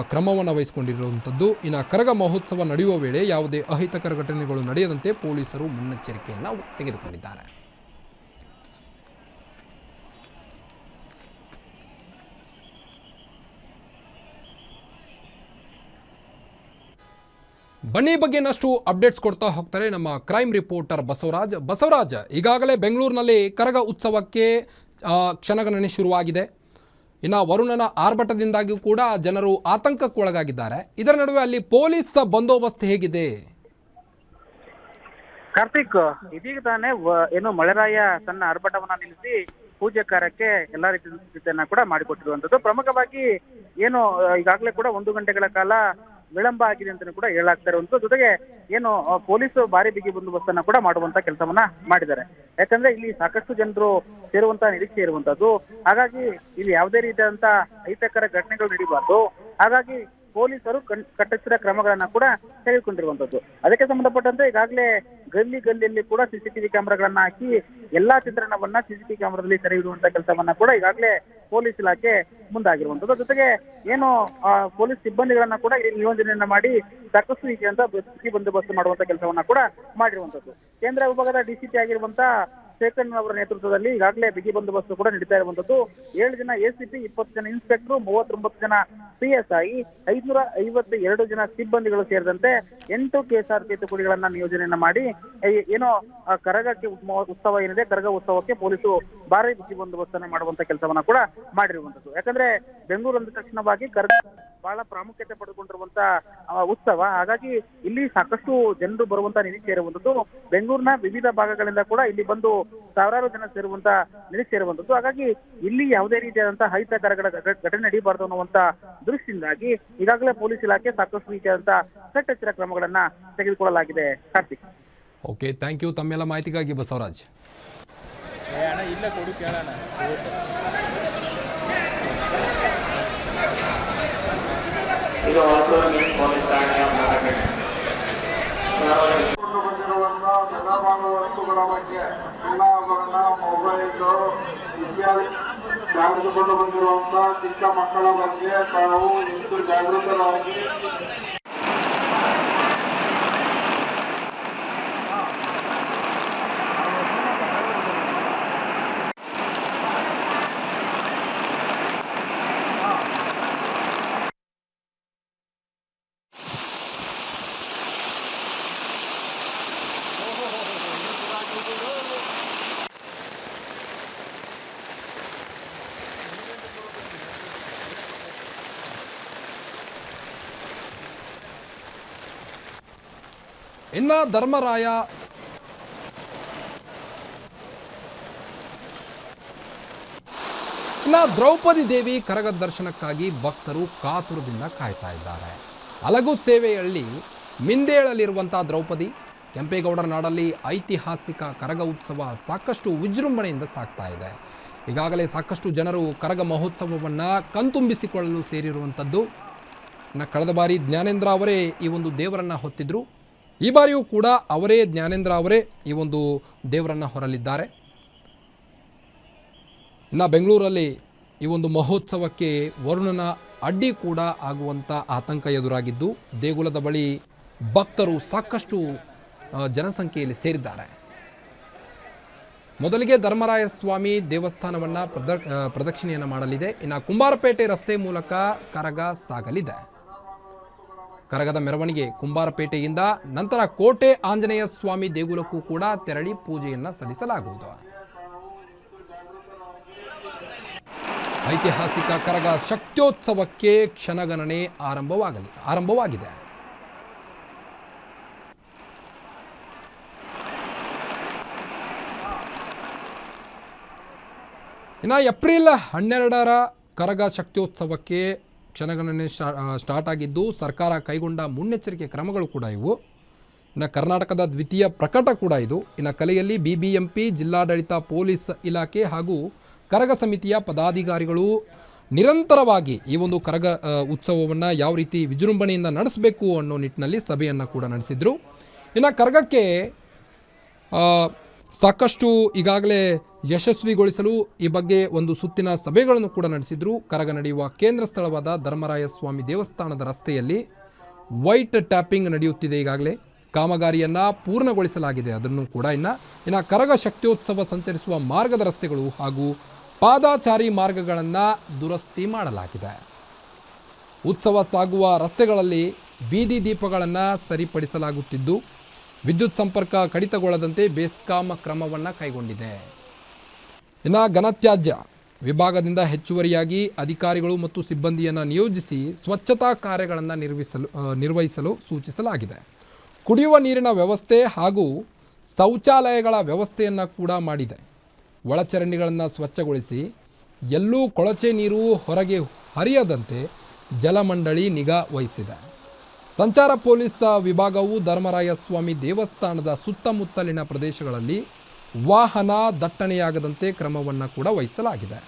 ಕ್ರಮವನ್ನು ವಹಿಸಿಕೊಂಡಿರುವಂಥದ್ದು. ಇನ್ನು ಕರಗ ಮಹೋತ್ಸವ ನಡೆಯುವ ವೇಳೆ ಯಾವುದೇ ಅಹಿತಕರ ಘಟನೆಗಳು ನಡೆಯದಂತೆ ಪೊಲೀಸರು ಮುನ್ನೆಚ್ಚರಿಕೆಯನ್ನು ತೆಗೆದುಕೊಂಡಿದ್ದಾರೆ. ಬನ್ನಿ ಬಗ್ಗೆ ಇನ್ನಷ್ಟು ಅಪ್ಡೇಟ್ಸ್ ಕೊಡ್ತಾ ಹೋಗ್ತಾರೆ ನಮ್ಮ ಕ್ರೈಮ್ ರಿಪೋರ್ಟರ್ ಬಸವರಾಜ್. ಬಸವರಾಜ್, ಈಗಾಗಲೇ ಬೆಂಗಳೂರಿನಲ್ಲಿ ಕರಗ ಉತ್ಸವಕ್ಕೆ ಕ್ಷಣಗಣನೆ ಶುರುವಾಗಿದೆ. ಇನ್ನು ವರುಣನ ಆರ್ಭಟದಿಂದಾಗಿ ಕೂಡ ಜನರು ಆತಂಕಕ್ಕೊಳಗಾಗಿದ್ದಾರೆ. ಇದರ ನಡುವೆ ಅಲ್ಲಿ ಪೊಲೀಸ್ ಬಂದೋಬಸ್ತ್ ಹೇಗಿದೆ? ಕಾರ್ತಿಕ್, ಇದೀಗ ತಾನೇ ಏನು ಮಳೆರಾಯ ತನ್ನ ಆರ್ಭಟವನ್ನ ನಿಲ್ಲಿಸಿ ಪೂಜೆ ಕಾರ್ಯಕ್ಕೆ ಎಲ್ಲಾ ರೀತಿಯ ಸಿದ್ಧತೆಯನ್ನ ಕೂಡ ಮಾಡಿಕೊಟ್ಟಿರುವಂತದ್ದು ಪ್ರಮುಖವಾಗಿ ಏನು, ಈಗಾಗಲೇ ಕೂಡ ಒಂದು ಗಂಟೆಗಳ ಕಾಲ ವಿಳಂಬ ಆಗಿದೆ ಅಂತಾನೂ ಕೂಡ ಹೇಳಲಾಗ್ತಾ ಇರುವಂತ ಜೊತೆಗೆ ಏನು ಪೊಲೀಸ್ ಭಾರಿ ಬಿಗಿ ಬಂದೋಬಸ್ತನ್ನ ಕೂಡ ಮಾಡುವಂತ ಕೆಲಸವನ್ನ ಮಾಡಿದ್ದಾರೆ. ಯಾಕಂದ್ರೆ ಇಲ್ಲಿ ಸಾಕಷ್ಟು ಜನರು ಸೇರುವಂತ ನಿರೀಕ್ಷೆ ಇರುವಂತದ್ದು ಹಾಗಾಗಿ ಇಲ್ಲಿ ಯಾವುದೇ ರೀತಿಯಾದಂತ ಅಹಿತಕರ ಘಟನೆಗಳು ನಡೀಬಾರ್ದು. ಹಾಗಾಗಿ ಪೊಲೀಸರು ಕಟ್ಟೆಚ್ಚರ ಕ್ರಮಗಳನ್ನ ಕೂಡ ತೆಗೆದುಕೊಂಡಿರುವಂತದ್ದು ಅದಕ್ಕೆ ಸಂಬಂಧಪಟ್ಟಂತೆ ಈಗಾಗಲೇ ಗಲ್ಲಿ ಗಲ್ಲಿಯಲ್ಲಿ ಕೂಡ ಸಿಸಿಟಿವಿ ಕ್ಯಾಮೆರಾಗಳನ್ನ ಹಾಕಿ ಎಲ್ಲಾ ಚಿತ್ರಣವನ್ನ ಸಿಸಿಟಿವಿ ಕ್ಯಾಮೆರಾದಲ್ಲಿ ಸೆರೆ ಇಡುವಂತ ಕೆಲಸವನ್ನ ಕೂಡ ಈಗಾಗಲೇ ಪೊಲೀಸ್ ಇಲಾಖೆ ಮುಂದಾಗಿರುವಂತದ್ದು ಜೊತೆಗೆ ಏನು ಪೊಲೀಸ್ ಸಿಬ್ಬಂದಿಗಳನ್ನ ಕೂಡ ಇಲ್ಲಿ ನಿಯೋಜನೆಯನ್ನ ಮಾಡಿ ಸಾಕಷ್ಟು ರೀತಿಯಂತ ಬಿಗಿ ಬಂದೋಬಸ್ತ್ ಮಾಡುವಂತ ಕೆಲಸವನ್ನ ಕೂಡ ಮಾಡಿರುವಂತದ್ದು ಕೇಂದ್ರ ವಿಭಾಗದ ಡಿಸಿಪಿ ಆಗಿರುವಂತ ಶೇಖರ್ ಅವರ ನೇತೃತ್ವದಲ್ಲಿ ಈಗಾಗಲೇ ಬಿಗಿ ಬಂದೋಬಸ್ತ್ ಕೂಡ ನಡೀತಾ ಇರುವಂತದ್ದು. ಏಳು ಜನ ಎಸಿಪಿ, ಇಪ್ಪತ್ತು ಜನ ಇನ್ಸ್ಪೆಕ್ಟರ್, ಮೂವತ್ತೊಂಬತ್ತು ಜನ ಪಿಎಸ್ಐ ಐನೂರ ಐವತ್ತ ಎರಡು ಜನ ಸಿಬ್ಬಂದಿಗಳು ಸೇರಿದಂತೆ ಎಂಟು ಕೆಎಸ್ಆರ್ಪಿ ತುಕಡಿಗಳನ್ನ ನಿಯೋಜನೆಯನ್ನ ಮಾಡಿ ಏನೋ ಕರಗಕ್ಕೆ ಉತ್ಸವ ಏನಿದೆ, ಕರಗ ಉತ್ಸವಕ್ಕೆ ಪೊಲೀಸರು ಭಾರಿ ಬಿಗಿ ಬಂದೋಬಸ್ತನ್ನ ಮಾಡುವಂತ ಕೆಲಸವನ್ನ ಕೂಡ ಮಾಡಿರುವಂತದ್ದು. ಯಾಕಂದ್ರೆ ಬೆಂಗಳೂರು ಅಂದ ತಕ್ಷಣವಾಗಿ ಕರಗ ಬಹಳ ಪ್ರಾಮುಖ್ಯತೆ ಪಡೆದುಕೊಂಡಿರುವಂತ ಆ, ಉತ್ಸವ. ಹಾಗಾಗಿ ಇಲ್ಲಿ ಸಾಕಷ್ಟು ಜನರು ಬರುವಂತ ನಿರೀಕ್ಷೆ ಇರುವಂತದ್ದು ಬೆಂಗಳೂರಿನ ವಿವಿಧ ಭಾಗಗಳಿಂದ ಕೂಡ ಇಲ್ಲಿ ಬಂದು ಸಾವಿರಾರು ಜನ ಸೇರುವಂತ ನಿರೀಕ್ಷೆ ಇರುವಂತದ್ದು ಹಾಗಾಗಿ ಇಲ್ಲಿ ಯಾವುದೇ ರೀತಿಯಾದಂತಹ ಅಹಿತಕರಗಳ ಘಟನೆ ನಡೀಬಾರದು ಅನ್ನುವಂತ ದೃಷ್ಟಿಯಿಂದಾಗಿ ಈಗಾಗಲೇ ಪೊಲೀಸ್ ಇಲಾಖೆ ಸಾಕಷ್ಟು ರೀತಿಯಾದಂತಹ ಕಟ್ಟೆಚ್ಚರ ಕ್ರಮಗಳನ್ನ ತೆಗೆದುಕೊಳ್ಳಲಾಗಿದೆ. ಕಾರ್ತಿಕ್. Okay thank you. ತಮ್ಮೆಲ್ಲ ಮಾಹಿತಿಗಾಗಿ ಬಸವರಾಜ್. ಇದು ಪೊಲೀಸ್ ಮಾತನಾಡಿ ಕೊಂಡು ಬಂದಿರುವಂತಹ ಬೆಲೆಬಾಳುವ ವಸ್ತುಗಳ ಬಗ್ಗೆ ಮೊಬೈಲು ಬಂದಿರುವಂತಹ ಚಿಕ್ಕ ಮಕ್ಕಳ ಬಗ್ಗೆ ತಾವು ಹೆಚ್ಚು ಜಾಗೃತರಾಗಿ ಇನ್ನು ಧರ್ಮರಾಯ. ಇನ್ನ ದ್ರೌಪದಿ ದೇವಿ ಕರಗ ದರ್ಶನಕ್ಕಾಗಿ ಭಕ್ತರು ಕಾತುರದಿಂದ ಕಾಯ್ತಾ ಇದ್ದಾರೆ. ಅಲಗು ಸೇವೆಯಲ್ಲಿ ಮಿಂದೇಳಲಿರುವಂಥ ದ್ರೌಪದಿ, ಕೆಂಪೇಗೌಡರ ನಾಡಲ್ಲಿ ಐತಿಹಾಸಿಕ ಕರಗ ಉತ್ಸವ ಸಾಕಷ್ಟು ವಿಜೃಂಭಣೆಯಿಂದ ಸಾಗ್ತಾ ಇದೆ. ಈಗಾಗಲೇ ಸಾಕಷ್ಟು ಜನರು ಕರಗ ಮಹೋತ್ಸವವನ್ನು ಕಣ್ತುಂಬಿಸಿಕೊಳ್ಳಲು ಸೇರಿರುವಂಥದ್ದು ಇನ್ನು ಕಳೆದ ಬಾರಿ ಜ್ಞಾನೇಂದ್ರ ಅವರೇ ಈ ಒಂದು ದೇವರನ್ನು ಹೊತ್ತಿದ್ರು. ಈ ಬಾರಿಯೂ ಕೂಡ ಅವರೇ ಜ್ಞಾನೇಂದ್ರ ಅವರೇ ಈ ಒಂದು ದೇವರನ್ನು ಹೊರಲಿದ್ದಾರೆ. ಇನ್ನು ಬೆಂಗಳೂರಲ್ಲಿ ಈ ಒಂದು ಮಹೋತ್ಸವಕ್ಕೆ ವರುಣನ ಅಡ್ಡಿ ಕೂಡ ಆಗುವಂಥ ಆತಂಕ ಎದುರಾಗಿದ್ದು, ದೇಗುಲದ ಬಳಿ ಭಕ್ತರು ಸಾಕಷ್ಟು ಜನಸಂಖ್ಯೆಯಲ್ಲಿ ಸೇರಿದ್ದಾರೆ. ಮೊದಲಿಗೆ ಧರ್ಮರಾಯ ಸ್ವಾಮಿ ದೇವಸ್ಥಾನವನ್ನು ಪ್ರದ ಪ್ರದಕ್ಷಿಣೆಯನ್ನು ಮಾಡಲಿದೆ. ಇನ್ನು ಕುಂಬಾರಪೇಟೆ ರಸ್ತೆ ಮೂಲಕ ಕರಗ ಸಾಗಲಿದೆ. ಕರಗದ ಮೆರವಣಿಗೆ ಕುಂಬಾರಪೇಟೆಯಿಂದ ನಂತರ ಕೋಟೆ ಆಂಜನೇಯ ಸ್ವಾಮಿ ದೇಗುಲಕ್ಕೂ ಕೂಡ ತೆರಳಿ ಪೂಜೆಯನ್ನು ಸಲ್ಲಿಸಲಾಗುವುದು. ಐತಿಹಾಸಿಕ ಕರಗ ಶಕ್ತ್ಯೋತ್ಸವಕ್ಕೆ ಕ್ಷಣಗಣನೆ ಆರಂಭವಾಗಲಿ, ಆರಂಭವಾಗಿದೆ. ಇನ್ನು ಏಪ್ರಿಲ್ ಹನ್ನೆರಡರ ಕರಗ ಶಕ್ತ್ಯೋತ್ಸವಕ್ಕೆ ಕ್ಷಣಗಣನೆ ಸ್ಟಾರ್ಟ್ ಆಗಿದ್ದು ಸರ್ಕಾರ ಕೈಗೊಂಡ ಮುನ್ನೆಚ್ಚರಿಕೆ ಕ್ರಮಗಳು ಕೂಡ ಇವು. ಇನ್ನು ಕರ್ನಾಟಕದ ದ್ವಿತೀಯ ಪ್ರಕಟ ಕೂಡ ಇದು. ಇನ್ನು ಕಲೆಯಲ್ಲಿ ಬಿ ಬಿ ಎಂ ಪಿ ಜಿಲ್ಲಾಡಳಿತ, ಪೊಲೀಸ್ ಇಲಾಖೆ ಹಾಗೂ ಕರಗ ಸಮಿತಿಯ ಪದಾಧಿಕಾರಿಗಳು ನಿರಂತರವಾಗಿ ಈ ಒಂದು ಕರಗ ಉತ್ಸವವನ್ನು ಯಾವ ರೀತಿ ವಿಜೃಂಭಣೆಯಿಂದ ನಡೆಸಬೇಕು ಅನ್ನೋ ನಿಟ್ಟಿನಲ್ಲಿ ಸಭೆಯನ್ನು ಕೂಡ ನಡೆಸಿದರು. ಇನ್ನು ಕರಗಕ್ಕೆ ಸಾಕಷ್ಟು ಈಗಾಗಲೇ ಯಶಸ್ವಿಗೊಳಿಸಲು ಈ ಬಗ್ಗೆ ಒಂದು ಸುತ್ತಿನ ಸಭೆಗಳನ್ನು ಕೂಡ ನಡೆಸಿದ್ರು. ಕರಗ ನಡೆಯುವ ಕೇಂದ್ರ ಸ್ಥಳವಾದ ಧರ್ಮರಾಯ ಸ್ವಾಮಿ ದೇವಸ್ಥಾನದ ರಸ್ತೆಯಲ್ಲಿ ವೈಟ್ ಟ್ಯಾಪಿಂಗ್ ನಡೆಯುತ್ತಿದೆ ಈಗಾಗಲೇ. ಕಾಮಗಾರಿಯನ್ನು ಪೂರ್ಣಗೊಳಿಸಲಾಗಿದೆ. ಅದನ್ನು ಕೂಡ ಇನ್ನು ಇನ್ನು ಕರಗ ಶಕ್ತಿಯೋತ್ಸವ ಸಂಚರಿಸುವ ಮಾರ್ಗದ ರಸ್ತೆಗಳು ಹಾಗೂ ಪಾದಾಚಾರಿ ಮಾರ್ಗಗಳನ್ನು ದುರಸ್ತಿ ಮಾಡಲಾಗಿದೆ. ಉತ್ಸವ ಸಾಗುವ ರಸ್ತೆಗಳಲ್ಲಿ ಬೀದಿ ದೀಪಗಳನ್ನು ಸರಿಪಡಿಸಲಾಗುತ್ತಿದ್ದು ವಿದ್ಯುತ್ ಸಂಪರ್ಕ ಕಡಿತಗೊಳ್ಳದಂತೆ ಬೇಸ್ಕಾಂ ಕ್ರಮವನ್ನು ಕೈಗೊಂಡಿದೆ. ಇನ್ನು ಘನತ್ಯಾಜ್ಯ ವಿಭಾಗದಿಂದ ಹೆಚ್ಚುವರಿಯಾಗಿ ಅಧಿಕಾರಿಗಳು ಮತ್ತು ಸಿಬ್ಬಂದಿಯನ್ನು ನಿಯೋಜಿಸಿ ಸ್ವಚ್ಛತಾ ಕಾರ್ಯಗಳನ್ನು ನಿರ್ವಹಿಸಲು ನಿರ್ವಹಿಸಲು ಸೂಚಿಸಲಾಗಿದೆ. ಕುಡಿಯುವ ನೀರಿನ ವ್ಯವಸ್ಥೆ ಹಾಗೂ ಶೌಚಾಲಯಗಳ ವ್ಯವಸ್ಥೆಯನ್ನು ಕೂಡ ಮಾಡಿದೆ. ಒಳಚರಂಡಿಗಳನ್ನು ಸ್ವಚ್ಛಗೊಳಿಸಿ ಎಲ್ಲೂ ಕೊಳಚೆ ನೀರು ಹೊರಗೆ ಹರಿಯದಂತೆ ಜಲಮಂಡಳಿ ನಿಗಾ ವಹಿಸಿದೆ. ಸಂಚಾರ ಪೊಲೀಸ್ ವಿಭಾಗವು ಧರ್ಮರಾಯ ಸ್ವಾಮಿ ದೇವಸ್ಥಾನದ ಸುತ್ತಮುತ್ತಲಿನ ಪ್ರದೇಶಗಳಲ್ಲಿ ವಾಹನ ದಟ್ಟಣೆಯಾಗದಂತೆ ಕ್ರಮವನ್ನು ಕೂಡ ವಹಿಸಲಾಗಿದೆ.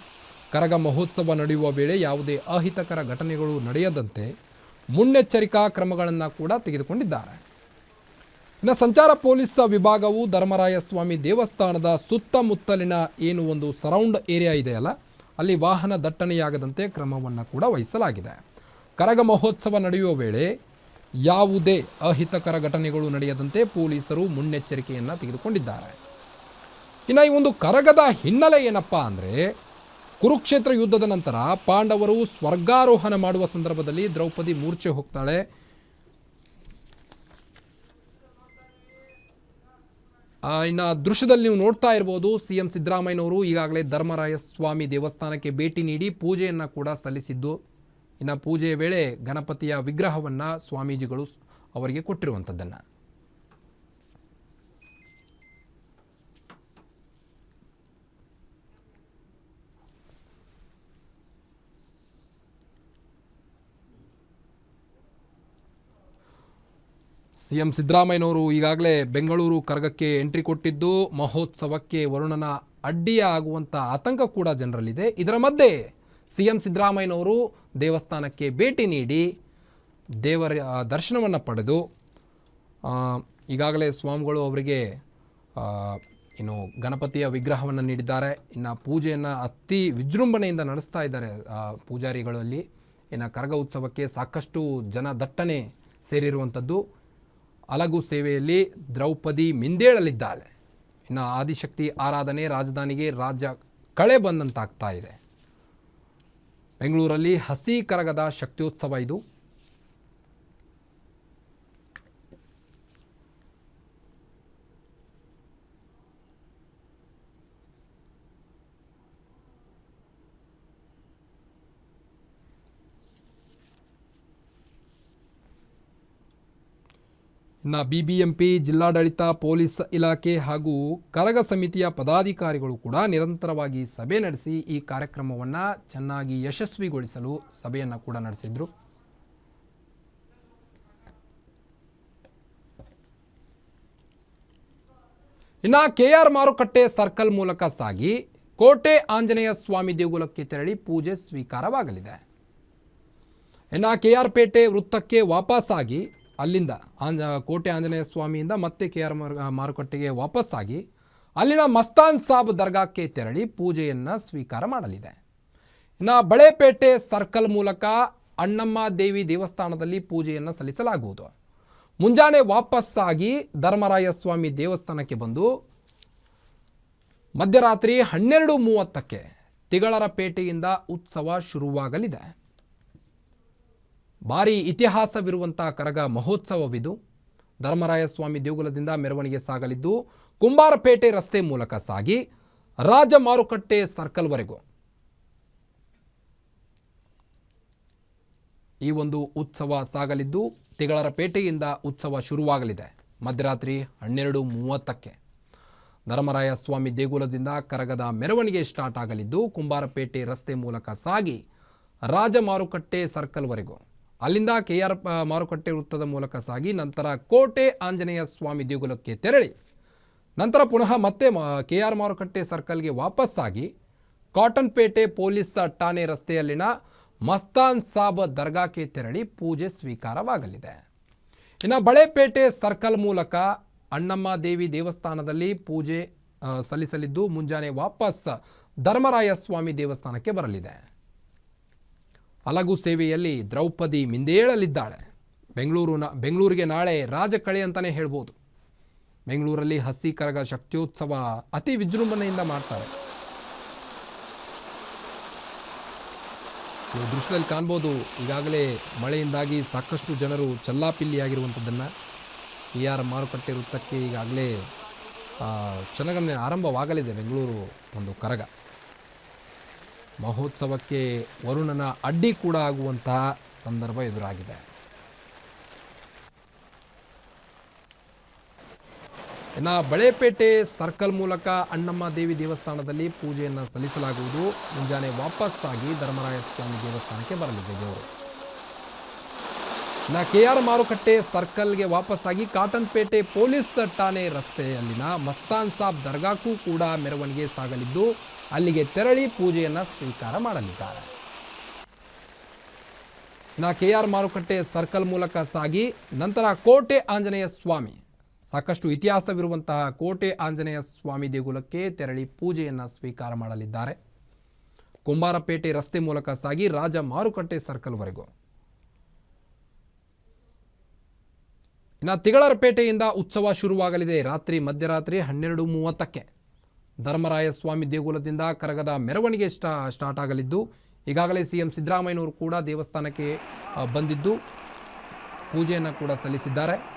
ಕರಗ ಮಹೋತ್ಸವ ನಡೆಯುವ ವೇಳೆ ಯಾವುದೇ ಅಹಿತಕರ ಘಟನೆಗಳು ನಡೆಯದಂತೆ ಮುನ್ನೆಚ್ಚರಿಕಾ ಕ್ರಮಗಳನ್ನು ಕೂಡ ತೆಗೆದುಕೊಂಡಿದ್ದಾರೆ. ಇನ್ನು ಸಂಚಾರ ಪೊಲೀಸ್ ವಿಭಾಗವು ಧರ್ಮರಾಯ ಸ್ವಾಮಿ ದೇವಸ್ಥಾನದ ಸುತ್ತಮುತ್ತಲಿನ ಏನು ಒಂದು ಸರೌಂಡ್ ಏರಿಯಾ ಇದೆಯಲ್ಲ ಅಲ್ಲಿ ವಾಹನ ದಟ್ಟಣೆಯಾಗದಂತೆ ಕ್ರಮವನ್ನು ಕೂಡ ವಹಿಸಲಾಗಿದೆ. ಕರಗ ಮಹೋತ್ಸವ ನಡೆಯುವ ವೇಳೆ ಯಾವುದೇ ಅಹಿತಕರ ಘಟನೆಗಳು ನಡೆಯದಂತೆ ಪೊಲೀಸರು ಮುನ್ನೆಚ್ಚರಿಕೆಯನ್ನು ತೆಗೆದುಕೊಂಡಿದ್ದಾರೆ. ಇನ್ನು ಈ ಒಂದು ಕರಗದ ಹಿನ್ನೆಲೆ ಏನಪ್ಪ ಅಂದರೆ, ಕುರುಕ್ಷೇತ್ರ ಯುದ್ಧದ ನಂತರ ಪಾಂಡವರು ಸ್ವರ್ಗಾರೋಹಣ ಮಾಡುವ ಸಂದರ್ಭದಲ್ಲಿ ದ್ರೌಪದಿ ಮೂರ್ಛೆ ಹೋಗ್ತಾಳೆ. ಇನ್ನು ದೃಶ್ಯದಲ್ಲಿ ನೀವು ನೋಡ್ತಾ ಇರ್ಬೋದು, ಸಿ ಎಂ ಸಿದ್ದರಾಮಯ್ಯನವರು ಈಗಾಗಲೇ ಧರ್ಮರಾಯ ಸ್ವಾಮಿ ದೇವಸ್ಥಾನಕ್ಕೆ ಭೇಟಿ ನೀಡಿ ಪೂಜೆಯನ್ನು ಕೂಡ ಸಲ್ಲಿಸಿದ್ದು. ಇನ್ನು ಪೂಜೆಯ ವೇಳೆ ಗಣಪತಿಯ ವಿಗ್ರಹವನ್ನು ಸ್ವಾಮೀಜಿಗಳು ಅವರಿಗೆ ಕೊಟ್ಟಿರುವಂಥದ್ದನ್ನು. ಸಿ ಎಂ ಸಿದ್ದರಾಮಯ್ಯನವರು ಈಗಾಗಲೇ ಬೆಂಗಳೂರು ಕರಗಕ್ಕೆ ಎಂಟ್ರಿ ಕೊಟ್ಟಿದ್ದು, ಮಹೋತ್ಸವಕ್ಕೆ ವರುಣನ ಅಡ್ಡಿಯ ಆಗುವಂಥ ಆತಂಕ ಕೂಡ ಜನರಲ್ಲಿದೆ. ಇದರ ಮಧ್ಯೆ ಸಿ ಎಂ ಸಿದ್ದರಾಮಯ್ಯನವರು ದೇವಸ್ಥಾನಕ್ಕೆ ಭೇಟಿ ನೀಡಿ ದೇವರ ದರ್ಶನವನ್ನು ಪಡೆದು ಈಗಾಗಲೇ ಸ್ವಾಮಿಗಳು ಅವರಿಗೆ ಇನ್ನು ಗಣಪತಿಯ ವಿಗ್ರಹವನ್ನು ನೀಡಿದ್ದಾರೆ. ಇನ್ನು ಪೂಜೆಯನ್ನು ಅತಿ ವಿಜೃಂಭಣೆಯಿಂದ ನಡೆಸ್ತಾ ಇದ್ದಾರೆ ಪೂಜಾರಿಗಳಲ್ಲಿ. ಇನ್ನು ಕರಗ ಉತ್ಸವಕ್ಕೆ ಸಾಕಷ್ಟು ಜನ ದಟ್ಟಣೆ ಸೇರಿರುವಂಥದ್ದು. ಅಲಗು ಸೇವೆಯಲ್ಲಿ ದ್ರೌಪದಿ ಮಿಂದೇಳಲಿದ್ದಾಳೆ. ಇನ್ನು ಆದಿಶಕ್ತಿ ಆರಾಧನೆ ರಾಜಧಾನಿಗೆ ರಾಜ್ಯ ಕಳೆ ಬಂದಂತಾಗ್ತಾ ಇದೆ. ಬೆಂಗಳೂರಲ್ಲಿ ಹಸಿ ಕರಗದ ಶಕ್ತಿಯೋತ್ಸವ ಇದು. ಇನ್ನು ಬಿಬಿಎಂಪಿ ಜಿಲ್ಲಾಡಳಿತ, ಪೊಲೀಸ್ ಇಲಾಖೆ ಹಾಗೂ ಕರಗ ಸಮಿತಿಯ ಪದಾಧಿಕಾರಿಗಳು ಕೂಡ ನಿರಂತರವಾಗಿ ಸಭೆ ನಡೆಸಿ ಈ ಕಾರ್ಯಕ್ರಮವನ್ನು ಚೆನ್ನಾಗಿ ಯಶಸ್ವಿಗೊಳಿಸಲು ಸಭೆಯನ್ನು ಕೂಡ ನಡೆಸಿದರು. ಇನ್ನು ಕೆ ಆರ್ ಮಾರುಕಟ್ಟೆ ಸರ್ಕಲ್ ಮೂಲಕ ಸಾಗಿ ಕೋಟೆ ಆಂಜನೇಯ ಸ್ವಾಮಿ ದೇಗುಲಕ್ಕೆ ತೆರಳಿ ಪೂಜೆ ಸ್ವೀಕಾರವಾಗಲಿದೆ. ಇನ್ನು ಕೆ ಆರ್ ಪೇಟೆ ವೃತ್ತಕ್ಕೆ ವಾಪಸ್ಸಾಗಿ ಅಲ್ಲಿಂದ ಆಂಜ, ಕೋಟೆ ಆಂಜನೇಯ ಸ್ವಾಮಿಯಿಂದ ಮತ್ತೆ ಕೆ ಆರ್ ಮಾರುಕಟ್ಟೆಗೆ ವಾಪಸ್ಸಾಗಿ ಅಲ್ಲಿನ ಮಸ್ತಾನ್ ಸಾಬ್ ದರ್ಗಾಕ್ಕೆ ತೆರಳಿ ಪೂಜೆಯನ್ನು ಸ್ವೀಕಾರ ಮಾಡಲಿದೆ. ಇನ್ನು ಬಳೆಪೇಟೆ ಸರ್ಕಲ್ ಮೂಲಕ ಅಣ್ಣಮ್ಮ ದೇವಿ ದೇವಸ್ಥಾನದಲ್ಲಿ ಪೂಜೆಯನ್ನು ಸಲ್ಲಿಸಲಾಗುವುದು. ಮುಂಜಾನೆ ವಾಪಸ್ಸಾಗಿ ಧರ್ಮರಾಯ ಸ್ವಾಮಿ ದೇವಸ್ಥಾನಕ್ಕೆ ಬಂದು ಮಧ್ಯರಾತ್ರಿ ಹನ್ನೆರಡು ಮೂವತ್ತಕ್ಕೆ ತಿಗಳರ ಪೇಟೆಯಿಂದ ಉತ್ಸವ ಶುರುವಾಗಲಿದೆ. ಭಾರಿ ಇತಿಹಾಸವಿರುವಂಥ ಕರಗ ಮಹೋತ್ಸವವಿದು. ಧರ್ಮರಾಯಸ್ವಾಮಿ ದೇಗುಲದಿಂದ ಮೆರವಣಿಗೆ ಸಾಗಲಿದ್ದು, ಕುಂಬಾರಪೇಟೆ ರಸ್ತೆ ಮೂಲಕ ಸಾಗಿ ರಾಜ ಮಾರುಕಟ್ಟೆ ಸರ್ಕಲ್ವರೆಗೂ ಈ ಒಂದು ಉತ್ಸವ ಸಾಗಲಿದ್ದು, ತಿಗಳರ ಪೇಟೆಯಿಂದ ಉತ್ಸವ ಶುರುವಾಗಲಿದೆ. ಮಧ್ಯರಾತ್ರಿ ಹನ್ನೆರಡು ಮೂವತ್ತಕ್ಕೆ. ಧರ್ಮರಾಯ ಸ್ವಾಮಿ ದೇಗುಲದಿಂದ ಕರಗದ ಮೆರವಣಿಗೆ ಸ್ಟಾರ್ಟ್ ಆಗಲಿದ್ದು, ಕುಂಬಾರಪೇಟೆ ರಸ್ತೆ ಮೂಲಕ ಸಾಗಿ ರಾಜ ಮಾರುಕಟ್ಟೆ ಸರ್ಕಲ್ವರೆಗೂ ಅಲ್ಲಿಂದ ಕೆ ಆರ್ ಮಾರುಕಟ್ಟೆ ವೃತ್ತದ ಮೂಲಕ ಸಾಗಿ ನಂತರ ಕೋಟೆ ಆಂಜನೇಯ ಸ್ವಾಮಿ ದೇಗುಲಕ್ಕೆ ತೆರಳಿ. ನಂತರ ಪುನಃ ಮತ್ತೆ ಕೆ ಆರ್ ಮಾರುಕಟ್ಟೆ ಸರ್ಕಲ್ಗೆ ವಾಪಸ್ಸಾಗಿ ಕಾಟನ್ ಪೇಟೆ ಪೊಲೀಸ್ ಠಾಣೆ ರಸ್ತೆಯಲ್ಲಿನ ಮಸ್ತಾನ್ ಸಾಬ್ ದರ್ಗಾಕ್ಕೆ ತೆರಳಿ ಪೂಜೆ ಸ್ವೀಕಾರವಾಗಲಿದೆ. ಇನ್ನು ಬಳೆಪೇಟೆ ಸರ್ಕಲ್ ಮೂಲಕ ಅಣ್ಣಮ್ಮ ದೇವಿ ದೇವಸ್ಥಾನದಲ್ಲಿ ಪೂಜೆ ಸಲ್ಲಿಸಲಿದ್ದು ಮುಂಜಾನೆ ವಾಪಸ್ ಧರ್ಮರಾಯ ಸ್ವಾಮಿ ದೇವಸ್ಥಾನಕ್ಕೆ ಬರಲಿದೆ. ಅಲಗು ಸೇವೆಯಲ್ಲಿ ದ್ರೌಪದಿ ಮಿಂದೇಳಲಿದ್ದಾಳೆ. ಬೆಂಗಳೂರಿನ, ಬೆಂಗಳೂರಿಗೆ ನಾಳೆ ರಾಜಕಳೆ ಅಂತಲೇ ಹೇಳ್ಬೋದು. ಬೆಂಗಳೂರಲ್ಲಿ ಹಸಿ ಕರಗ ಶಕ್ತಿಯೋತ್ಸವ ಅತಿ ವಿಜೃಂಭಣೆಯಿಂದ ಮಾಡ್ತಾರೆ. ನೀವು ದೃಶ್ಯದಲ್ಲಿ ಕಾಣ್ಬೋದು, ಈಗಾಗಲೇ ಮಳೆಯಿಂದಾಗಿ ಸಾಕಷ್ಟು ಜನರು ಚಲ್ಲಾಪಿಲ್ಲಿಯಾಗಿರುವಂಥದ್ದನ್ನು ಇ ಆರ್ ಮಾರುಕಟ್ಟೆ ವೃತ್ತಕ್ಕೆ ಈಗಾಗಲೇ ಕ್ಷಣಗಣನೆ ಆರಂಭವಾಗಲಿದೆ ಬೆಂಗಳೂರು ಒಂದು ಕರಗ. ಮಹೋತ್ಸವಕ್ಕೆ ವರುಣನ ಅಡ್ಡಿ ಕೂಡ ಆಗುವಂತಹ ಸಂದರ್ಭ ಎದುರಾಗಿದೆ. ಇನ್ನು ಬಳೆಪೇಟೆ ಸರ್ಕಲ್ ಮೂಲಕ ಅಣ್ಣಮ್ಮ ದೇವಿ ದೇವಸ್ಥಾನದಲ್ಲಿ ಪೂಜೆಯನ್ನು ಸಲ್ಲಿಸಲಾಗುವುದು. ಮುಂಜಾನೆ ವಾಪಸ್ಸಾಗಿ ಧರ್ಮರಾಯ ಸ್ವಾಮಿ ದೇವಸ್ಥಾನಕ್ಕೆ ಬರಲಿದೆ ದೇವರು. ಇನ್ನು ಕೆ ಆರ್ ಮಾರುಕಟ್ಟೆ ಸರ್ಕಲ್ಗೆ ವಾಪಸ್ಸಾಗಿ ಕಾಟನ್ ಪೇಟೆ ಪೊಲೀಸ್ ಠಾಣೆ ರಸ್ತೆಯಲ್ಲಿನ ಮಸ್ತಾನ್ ಸಾಬ್ ದರ್ಗಾಕ್ಕೂ ಕೂಡ ಮೆರವಣಿಗೆ ಸಾಗಲಿದ್ದು ಅಲ್ಲಿಗೆ ತೆರಳಿ ಪೂಜೆಯನ್ನು ಸ್ವೀಕಾರ ಮಾಡಲಿದ್ದಾರೆ. ಇನ್ನು ಕೆ ಆರ್ ಮಾರುಕಟ್ಟೆ ಸರ್ಕಲ್ ಮೂಲಕ ಸಾಗಿ ನಂತರ ಕೋಟೆ ಆಂಜನೇಯ ಸ್ವಾಮಿ. ಸಾಕಷ್ಟು ಇತಿಹಾಸವಿರುವಂತಹ ಕೋಟೆ ಆಂಜನೇಯ ಸ್ವಾಮಿ ದೇಗುಲಕ್ಕೆ ತೆರಳಿ ಪೂಜೆಯನ್ನು ಸ್ವೀಕಾರ ಮಾಡಲಿದ್ದಾರೆ. ಕುಂಬಾರಪೇಟೆ ರಸ್ತೆ ಮೂಲಕ ಸಾಗಿ ರಾಜ ಮಾರುಕಟ್ಟೆ ಸರ್ಕಲ್ವರೆಗೂ ಇನ್ನು ತಿಗಳರಪೇಟೆಯಿಂದ ಉತ್ಸವ ಶುರುವಾಗಲಿದೆ. ರಾತ್ರಿ ಮಧ್ಯರಾತ್ರಿ ಹನ್ನೆರಡು ಮೂವತ್ತಕ್ಕೆ. ಧರ್ಮರಾಯ ಸ್ವಾಮಿ ದೇಗುಲದಿಂದ ಕರಗದ ಮೆರವಣಿಗೆ ಸ್ಟಾ, ಸ್ಟಾರ್ಟ್ ಆಗಲಿದ್ದು, ಈಗಾಗಲೇ ಸಿ ಎಂ ಸಿದ್ದರಾಮಯ್ಯನವರು ಕೂಡ ದೇವಸ್ಥಾನಕ್ಕೆ ಬಂದಿದ್ದು. ಪೂಜೆಯನ್ನು ಕೂಡ ಸಲ್ಲಿಸಿದ್ದಾರೆ.